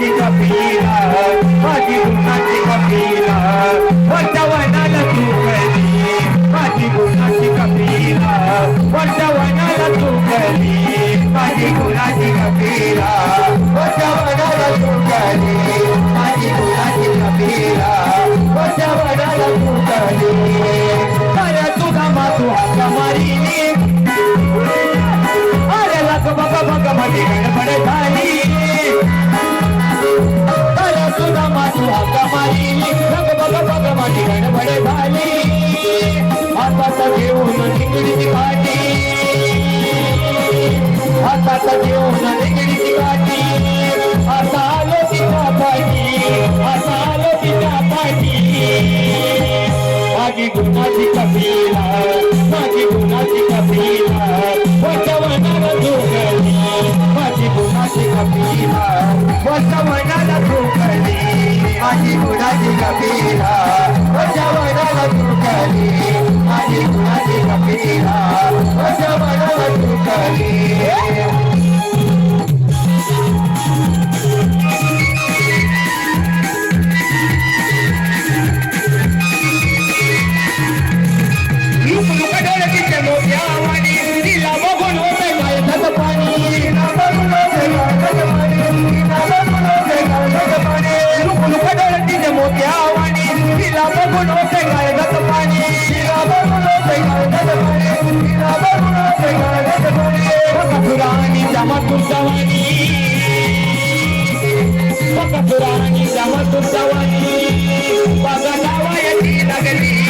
गुन्हाची कपिला माझी गुन्हाची कपिला वरच्या वनाला तू कळली. माझी गुन्हाची कपिला वरच्या वनाला तू कळली. माझी गुन्हाची कपिला वरच्या वनाला तू कळली. माझी गुन्हाची कपिला वरच्या वनाला तू कळली. हातात घेऊन निगडीची काठी हातात घेऊन निगडीची काठी आता आलो तिच्या पाठी. आता आलो तिच्या पाठी. माझी गुणाची कपिला माझी गुणाची कपिला वचवनाला झोकली माझी गुणाची कपिला वचवनाला झोकली जमा तुझवाणी बकसुराणी जमा तुझवाणी बघा लावायची लागली